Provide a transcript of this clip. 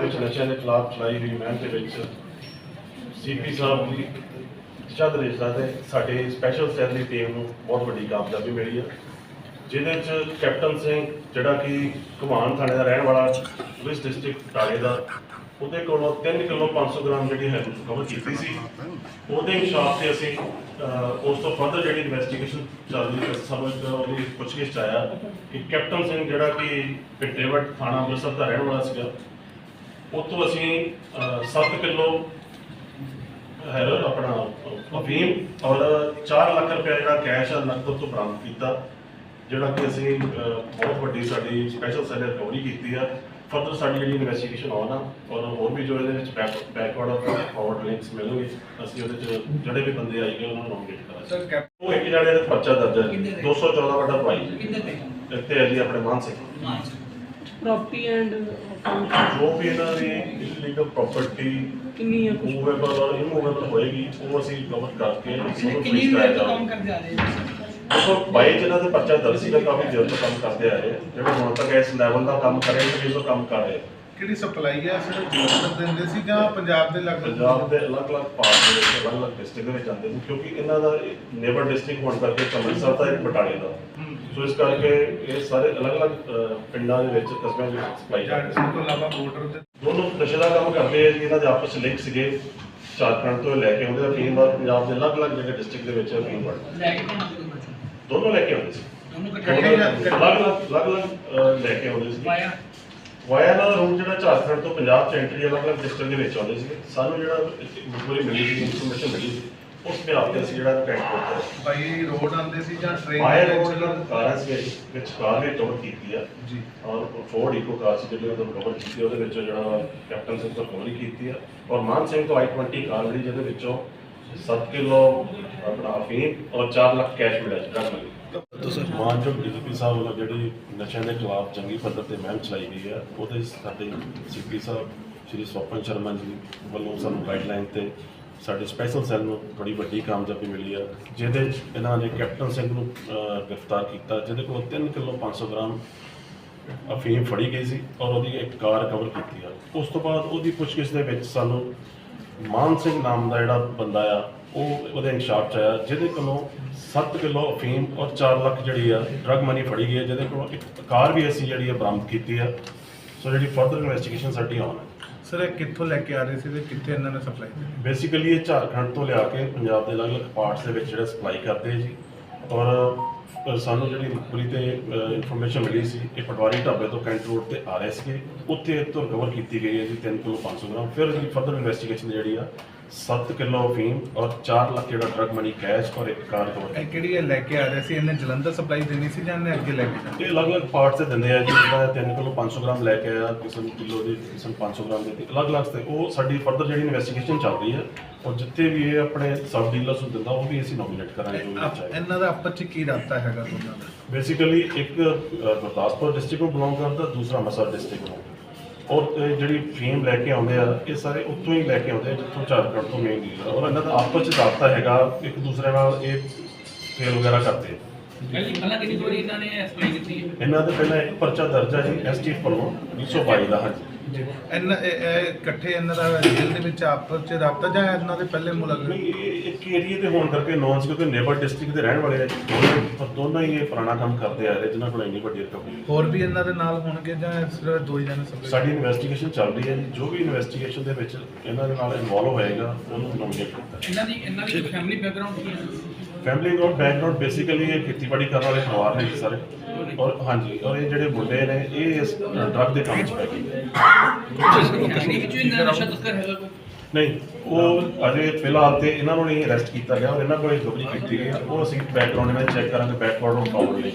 ਵਿੱਚ ਨਸ਼ਿਆਂ ਦੇ ਖਿਲਾਫ ਚਲਾਈ ਗਈ ਮੁਹਿੰਮ ਦੇ ਵਿੱਚ ਸੀਪੀ ਸਾਹਿਬ ਦੀ ਚੰਦ ਰੇਸਾ ਦੇ ਸਾਡੇ ਸਪੈਸ਼ਲ ਸੈੱਲ ਦੀ ਟੀਮ ਨੂੰ ਬਹੁਤ ਵੱਡੀ ਕਾਮਯਾਬੀ ਮਿਲੀ ਹੈ। ਜਿਹਦੇ ਚ ਕੈਪਟਨ ਸਿੰਘ, ਜਿਹੜਾ ਕਿ ਘਮਾਨ ਥਾਣੇ ਦਾ ਰਹਿਣ ਵਾਲਾ ਪੁਲਿਸ ਡਿਸਟ੍ਰਿਕਟ ਟਾਲੇ ਦਾ ਉਹਦੇ ਕੋਲੋਂ 3 ਕਿਲੋ 500 ਗ੍ਰਾਮ ਜਿਹੜੀ ਹੈ ਕਵਰ ਕੀਤੀ ਸੀ। ਉਹਦੇ ਹਿਸਾਬ ਤੇ ਅਸੀਂ ਉਸ ਤੋਂ ਫਰਦਰ ਜਿਹੜੀ ਇਨਵੈਸਟੀਗੇਸ਼ਨ ਚੱਲ ਰਹੀ ਹੈ ਸਾਨੂੰ ਉਹਦੀ ਪੁੱਛਗਿੱਛ 'ਚ ਆਇਆ ਕਿ ਕੈਪਟਨ ਸਿੰਘ ਜਿਹੜਾ ਕਿ ਪਿੰਡੇਵਟ ਥਾਣਾ ਅੰਮ੍ਰਿਤਸਰ ਦਾ ਰਹਿਣ ਵਾਲਾ ਸੀਗਾ ਉੱਥੋਂ ਅਸੀਂ 7 ਕਿਲੋ, ਹੈ, ਆਪਣਾ, ਅਫੀਮ ਔਰ 4 ਲੱਖ ਰੁਪਏ ਜਿਹੜਾ ਕੈਸ਼ ਆ ਨਕਦ ਤੋਂ ਬਰਾਮਦ ਕੀਤਾ, ਜਿਹੜਾ ਕਿ ਅਸੀਂ ਬਹੁਤ ਵੱਡੀ ਸਾਡੀ ਸਪੈਸ਼ਲ ਸੈੱਲ ਰਿਕਵਰੀ ਕੀਤੀ ਆ। ਫਰਦਰ ਸਾਡੀ ਜਿਹੜੀ ਇਨਵੈਸਟੀਗੇਸ਼ਨ ਆਉਣਾ ਔਰ ਹੋਰ ਵੀ ਜੋ ਇਹਦੇ ਵਿੱਚ ਬੈਕਵਰਡ ਔਰ ਫਾਰਵਰਡ ਲਿੰਕਸ ਮਿਲਣਗੇ ਅਸੀਂ ਉਹਦੇ ਚ ਜਿਹੜੇ ਵੀ ਬੰਦੇ ਆਏਗੇ ਉਹਨਾਂ ਨੂੰ ਨੋਮੀਨੇਟ ਕਰਾਂਗੇ। ਸਰ ਕੈਪ ਉਹ ਇੱਕ ਜਣੇ ਦੇ ਪਰਚਾ ਦਰਜ ਹੈ ਕਿੰਨੇ ਤੇ? 214 ਵੱਡਾ ਭਾਈ ਕਿੰਨੇ ਤੇ ਇੱਥੇ ਹੈ ਜੀ ਆਪਣੇ ਮਾਨ ਸਿੰਘ। ਪ੍ਰਾਪਰਟੀ ਐਂਡ ਜੋ ਵੀ ਇਹਨਾਂ ਦੀ ਇਲੀਗਲ ਪ੍ਰਾਪਰਟੀ ਕਿੰਨੀ ਹੈ ਕੁਝ ਮੂਵੇਬਲ ਔਰ ਇਮੂਵੇਬਲ ਹੋਏਗੀ ਉਹ ਅਸੀਂ ਕਵਰ ਕਰਕੇ ਉਹਨੂੰ ਕਿੰਨੀ ਫ੍ਰੀਜ਼ ਕਰਾਇਆ ਤੋਂ ਕੰਮ ਕਰਦੇ ਆ ਰਹੇ ਦੇਖੋ ਬਾਈ ਜਿਹਨਾਂ ਦੇ ਪਰਚਾ ਦਰਜ ਸੀਗਾ ਕਾਫੀ ਤੋਂ ਕੰਮ ਕਰਦੇ ਆ ਰਹੇ। ਆ। ਜਿਹੜੇ ਹੁਣ ਤੱਕ ਇਸ ਲੈਵਲ ਦਾ ਕੰਮ ਕਰ ਰਹੇ ਨੇ ਉਹ ਕੰਮ ਕਰ ਰਹੇ। ਆ। ਕਿਹੜੀ ਸਪਲਾਈ ਹੈ ਸਿਰਫ ਜਲੰਧਰ ਦਿੰਦੇ ਸੀ ਜਾਂ ਪੰਜਾਬ ਦੇ ਲੱਗ ਪੰਜਾਬ ਦੇ ਅਲੱਗ-ਅਲੱਗ ਪਾਰਟ ਦੇ ਵਿੱਚ ਅਲੱਗ-ਅਲੱਗ ਡਿਸਟ੍ਰਿਕਟ ਦੇ ਵਿੱਚ ਜਾਂਦੇ ਸੀ ਕਿਉਂਕਿ ਇਹਨਾਂ ਦਾ ਨੇਬਰ ਡਿਸਟ੍ਰਿਕਟ ਹੋਣ ਕਰਕੇ ਅੰਮ੍ਰਿਤਸਰ ਦਾ ਇੱਕ ਬਟਾਲੇ ਦਾ। ਸੋ ਇਸ ਕਰਕੇ ਇਹ ਸਾਰੇ ਅਲੱਗ-ਅਲੱਗ ਅਹ, ਪਿੰਡਾਂ ਦੇ ਵਿੱਚ ਕਸਬਿਆਂ ਦੇ ਵਿੱਚ ਸਪਲਾਈ ਝਾੜਖੰਡ ਸੀ ਤੋਂ ਇਲਾਵਾ ਬਾਰਡਰ ਤੇ ਦੋਨੋਂ ਨਸ਼ੇ ਦਾ ਕੰਮ ਕਰਦੇ ਆ ਜੀ ਇਹਨਾਂ ਦੇ ਆਪਸ ਵਿੱਚ ਲਿੰਕ ਸੀਗੇ। ਝਾਰਖੰਡ ਤੋਂ ਲੈ ਕੇ ਆਉਂਦੇ ਆ ਫੀਮ ਔਰ ਪੰਜਾਬ ਦੇ ਅਲੱਗ-ਅਲੱਗ ਜਿਹੜੇ ਡਿਸਟ੍ਰਿਕਟ ਦੇ ਵਿੱਚ ਫੀਮ ਵੜਦਾ ਲੈ ਕੇ ਕੰਮ ਕਰਦੇ ਬੱਚੇ ਦੋਨੋਂ ਲੈ ਕੇ ਆਉਂਦੇ ਸੀ। ਦੋਨੋਂ ਇਕੱਠੇ ਇਕੱਠੇ ਜਾਂ- ਅਲੱਗ-ਅਲੱਗ ਅਲੱਗ-ਅਲੱਗ ਲੈ ਕੇ ਆਉਂਦੇ ਸੀ ਵਾਇਆ। ਦਾ ਰੂਟ ਜਿਹੜਾ ਝਾਰਖੰਡ ਤੋਂ ਪੰਜਾਬ ਚ ਐਂਟਰੀ ਅਲੱਗ-ਅਲੱਗ ਡਿਸਟ੍ਰਿਕਟ ਦੇ ਵਿੱਚ ਆਉਂਦੇ ਸੀ ਸਾਨੂੰ ਜਿਹੜਾ ਮਜਬੂਰੀ ਮਿਲੀ ਸੀ ਇਨਫੋਰਮੇਸ਼ਨ ਮਿਲੀ ਸੀ ਉਸ ਦੇ ਆਪਤੇ ਅਸੀਂ ਜਿਹੜਾ ਟ੍ਰਾਂਸਪੋਰਟ ਕਰਿਆ। ਬਾਈ ਰੋਡ ਆਉਂਦੇ ਸੀ ਜਾਂ ਟ੍ਰੇਨ ਵਾਇਆ ਰੋਡ ਜਿਹੜਾ ਕਾਰਾਂ ਸੀ ਵਿੱਚ ਕਾਰ ਵੀ ਕਵਰ ਕੀਤੀ ਆ। ਜੀ। ਔਰ ਫੋਰਡ ਇਕੋ ਕਾਰ ਸੀ ਜਿਹੜੀ ਉਹਨੂੰ ਕਵਰ ਕੀਤੀ ਉਹਦੇ ਵਿੱਚ ਜਿਹੜਾ ਕੈਪਟਨ ਸਿੰਘ ਤੋਂ ਕਵਰ ਕੀਤੀ ਆ। ਔਰ ਮਾਨ ਸਿੰਘ ਤੋਂ i20 ਕਾਰ ਜਿਹੜੀ ਜਿਹਦੇ ਵਿੱਚੋਂ 7 ਕਿਲੋ ਆਪਣਾ ਅਫੀਮ ਔਰ 4 ਲੱਖ ਕੈਸ਼ ਮਿਲਿਆ ਸੀ ਕਰ ਮਿਲੀ ਮਾਨਯੋਗ ਡੀਜੀਪੀ ਸਾਹਿਬ ਵੱਲੋਂ ਜਿਹੜੀ ਨਸ਼ਿਆਂ ਦੇ ਖਿਲਾਫ ਜੰਗੀ ਪੱਧਰ ਤੇ ਮੁਹਿੰਮ ਚਲਾਈ ਗਈ ਹੈ, ਉਹਦੇ ਸਾਡੇ ਸੀਪੀ ਸਾਹਿਬ, ਸ਼੍ਰੀ ਸਵਪਨ ਸ਼ਰਮਾ ਜੀ ਵੱਲੋਂ ਸਾਨੂੰ ਗਾਈਡਲਾਈਨ ਤੇ ਸਾਡੇ ਸਪੈਸ਼ਲ ਸੈੱਲ ਨੂੰ ਬੜੀ ਵੱਡੀ ਕਾਮਯਾਬੀ ਮਿਲੀ ਹੈ, ਜਿਹਦੇ 'ਚ ਇਹਨਾਂ ਨੇ ਕੈਪਟਨ ਸਿੰਘ ਨੂੰ ਗ੍ਰਿਫਤਾਰ ਕੀਤਾ, ਜਿਹਦੇ ਕੋਲ 3 ਕਿਲੋ 500 ਗ੍ਰਾਮ ਅਫੀਮ ਫੜੀ ਗਈ ਸੀ ਔਰ ਉਹਦੀ ਇੱਕ ਕਾਰ ਕਵਰ ਕੀਤੀ ਆ ਉਸ ਤੋਂ ਬਾਅਦ ਉਹਦੀ ਪੁੱਛਗਿੱਛ ਦੇ ਵਿੱਚ ਸਾਨੂੰ ਮਾਨ ਸਿੰਘ ਨਾਮ ਦਾ ਜਿਹੜਾ ਬੰਦਾ ਆ ਉਹ ਉਹਦੇ ਇਨਸ਼ਾਫ ਚ ਆਇਆ। ਜਿਹਦੇ ਕੋਲੋਂ 7 ਕਿਲੋ ਅਫੀਮ ਔਰ 4 ਲੱਖ ਜਿਹੜੀ ਆ ਡਰਗ ਮਨੀ ਫੜੀ ਗਈ ਹੈ ਜਿਹਦੇ ਕੋਲੋਂ ਇੱਕ ਕਾਰ ਵੀ ਅਸੀਂ ਜਿਹੜੀ ਆ ਬਰਾਮਦ ਕੀਤੀ ਆ। ਸੋ ਜਿਹੜੀ ਫਰਦਰ ਇਨਵੈਸਟੀਗੇਸ਼ਨ ਸਾਡੀ ਆਨ ਹੈ ਸਰ ਇਹ ਕਿੱਥੋਂ ਲੈ ਕੇ ਆ ਰਹੇ ਸੀ ਤੇ ਕਿੱਥੇ ਇਹਨਾਂ ਨੇ ਸਪਲਾਈ ਕੀਤੀ ਬੇਸਿਕਲੀ ਇਹ ਝਾਰਖੰਡ ਤੋਂ ਲਿਆ ਕੇ ਪੰਜਾਬ ਦੇ ਅਲੱਗ-ਅਲੱਗ ਪਾਰਟਸ ਦੇ ਵਿੱਚ ਜਿਹੜਾ ਸਪਲਾਈ ਕਰਦੇ ਜੀ। ਔਰ ਸਾਨੂੰ ਜਿਹੜੀ ਪੂਰੀ ਤੇ ਇਨਫੋਰਮੇਸ਼ਨ ਮਿਲੀ ਸੀ, ਇਹ ਪਟਵਾਰੀ ਢਾਬੇ ਤੋਂ ਕੈਂਟ ਰੋਡ ਤੇ ਆ ਰਹੇ ਸੀਗੇ। ਉੱਥੇ ਤੋਂ ਰਿਕਵਰ ਕੀਤੀ ਗਈ ਹੈ ਜੀ 3 ਕਿਲੋ 500 ਗ੍ਰਾਮ। ਫਿਰ ਜਿਹੜੀ ਫਰਦਰ ਇਨਵੈਸਟੀਗੇਸ਼ਨ ਜਿਹੜੀ ਆ 7 ਕਿਲੋ ਅਫੀਮ ਔਰ 4 ਲੱਖ ਜਿਹੜਾ ਡਰਗ ਮਨੀ ਕੈਸ਼ ਔਰ ਇੱਕ ਕਾਰ ਰਿਕਵਰ ਇਹ ਕਿਹੜੀ ਇਹ ਲੈ ਕੇ ਆ ਰਹੇ ਸੀ? ਇਹਨੇ ਜਲੰਧਰ ਸਪਲਾਈ ਦੇਣੀ ਸੀ ਜਾਂ ਇਹਨੇ ਅੱਗੇ ਲੈ ਕੇ ਜਾਣਾ? ਇਹ ਅਲੱਗ-ਅਲੱਗ ਪਾਰਟਸ ਤੇ ਦਿੰਦੇ ਆ ਜੀ। ਜਿਹੜਾ 3 ਕਿਲੋ 500 ਗ੍ਰਾਮ ਲੈ ਕੇ ਆਇਆ ਕਿਸੇ ਨੂੰ ਕਿਲੋ ਦੀ ਕਿਸੇ ਨੂੰ 500 ਗ੍ਰਾਮ ਦੇ ਅਲੱਗ-ਅਲੱਗ ਤੇ ਉਹ ਸਾਡੀ ਫਰਦਰ ਜਿਹੜੀ ਇਨਵੈਸਟੀਗੇਸ਼ਨ ਚੱਲ ਰਹੀ ਹੈ ਔਰ ਜਿੱਥੇ ਵੀ ਇਹ ਆਪਣੇ ਸਬ ਡੀਲਰਸ ਨੂੰ ਦਿੰਦਾ ਉਹ ਵੀ ਅਸੀਂ ਨੋਮੀਨੇਟ ਕਰਾਂਗੇ ਜੋ ਵੀ ਚਾਹੀਦਾ ਇਹਨਾਂ ਦਾ ਆਪਸ ਚ ਕੀ ਰਾਬਤਾ ਹੈਗਾ ਦੋਨਾਂ ਦਾ ਬੇਸਿਕਲੀ ਇੱਕ ਗੁਰਦਾਸਪੁਰ ਡਿਸਟ੍ਰਿਕਟ ਨੂੰ ਬਿਲੋਂਗ ਕਰਦਾ ਦੂਸਰਾ ਅੰਮ੍ਰਿਤਸਰ ਡਿਸਟ੍ਰਿਕਟ ਨੂੰ। ਔਰ ਇਹ ਜਿਹੜੀ ਫੇਮ ਲੈ ਕੇ ਆਉਂਦੇ ਆ, ਇਹ ਸਾਰੇ ਉੱਥੋਂ ਹੀ ਲੈ ਕੇ ਆਉਂਦੇ ਆ, ਜਿੱਥੋਂ ਝਾਰਖੰਡ ਤੋਂ ਮੇਨ ਡੀਲਰ ਔਰ ਇਹਨਾਂ ਦਾ ਆਪਸ ਚ ਰਾਬਤਾ ਹੈਗਾ, ਇੱਕ ਦੂਸਰੇ ਨਾਲ ਇਹ ਸੇਲ ਵਗੈਰਾ ਕਰਦੇ ਆ। ਪਹਿਲੀ ਪਹਿਲਾਂ ਕਿੰਨੀ ਵਾਰੀ ਇਹਨਾਂ ਨੇ ਐਕਸਪਲਾਈ ਕੀਤੀ ਹੈ? ਇਹਨਾਂ ਦੇ ਪਹਿਲਾਂ ਇੱਕ ਪਰਚਾ ਦਰਜ ਹੈ ਜੀ ਐਸਟੀਐਫ ਵੱਲੋਂ 222 ਦਾ ਹਾਂਜੀ। ਇਹਨਾਂ ਇਹ ਇਹ ਇਕੱਠੇ ਇਹਨਾਂ ਦਾ ਜੇਲ੍ਹ ਦੇ ਵਿੱਚ ਆਪਸ ਚ ਰਾਬਤਾ ਜਾਂ ਇਹਨਾਂ ਦੇ ਪਹਿਲੇ ਨਹੀਂ ਇਹ ਇੱਕ ਏਰੀਏ ਦੇ ਹੋਣ ਕਰਕੇ ਨੌਨ ਕਿਉਂਕਿ ਨੇਬਰ ਡਿਸਟ੍ਰਿਕਟ ਦੇ ਰਹਿਣ ਵਾਲੇ ਆ ਜੀ। ਦੋਨੋਂ ਪਰ ਦੋਨੋਂ ਹੀ ਇਹ ਪੁਰਾਣਾ ਕੰਮ ਕਰਦੇ ਆ ਰਹੇ ਜਿਨ੍ਹਾਂ ਕੋਲ ਇੰਨੀ ਵੱਡੀ ਰਕਮ ਨਹੀਂ। ਹੋਰ ਵੀ ਇਹਨਾਂ ਦੇ ਨਾਲ ਹੋਣਗੇ ਜਾਂ ਸਿਰਫ ਦੋ ਹੀ ਜਣੇ ਸਪਲਾਈ ਸਾਡੀ ਇਨਵੈਸਟੀਗੇਸ਼ਨ ਚੱਲ ਰਹੀ ਹੈ ਜੀ। ਜੋ ਵੀ ਇਨਵੈਸਟੀਗੇਸ਼ਨ ਦੇ ਵਿੱਚ ਇਹਨਾਂ ਦੇ ਨਾਲ ਇਨਵੋਲਵ ਹੋਏਗਾ ਉਹਨੂੰ ਨੋਮੀਨੇਟ ਕੀਤਾ। ਇਹਨਾਂ ਦੀ ਇਹਨਾਂ ਦੀ ਫੈਮਿਲੀ ਬੈਕਗ੍ਰਾਉਂਡ ਕੀ ਹੈ? ਫੈਮਿਲੀ ਨੋਟ ਬੈਕਗ੍ਰਾਉਂਡ ਬੇਸਿਕਲੀ ਇਹ ਖੇਤੀਬਾੜੀ ਕਰਨ ਵਾਲੇ ਪਰਿਵਾਰ ਨੇ ਜੀ ਸਾਰੇ। ਔਰ ਹਾਂਜੀ, ਔਰ ਇਹ ਜਿਹੜੇ ਮੁੰਡੇ ਨੇ, ਇਹ ਇਸ ਡਰੱਗ ਦੇ ਕੰਮ 'ਚ ਪੈ ਗਏ। ਨਹੀਂ, ਉਹ ਅਜੇ ਫਿਲਹਾਲ ਤੇ ਇਹਨਾਂ ਨੂੰ ਨਹੀਂ ਅਰੈਸਟ ਕੀਤਾ ਗਿਆ, ਔਰ ਇਹਨਾਂ ਕੋਲ ਜੋਬਰੀ ਕੀਤੀ ਗਈ। ਹੈ। ਉਹ ਅਸੀਂ ਬੈਕਗ੍ਰਾਉਂਡ ਵਿੱਚ ਚੈੱਕ ਕਰਾਂਗੇ ਬੈਕਵਰਡ ਔਰ ਫਾਰਵਰਡ ਲਈ।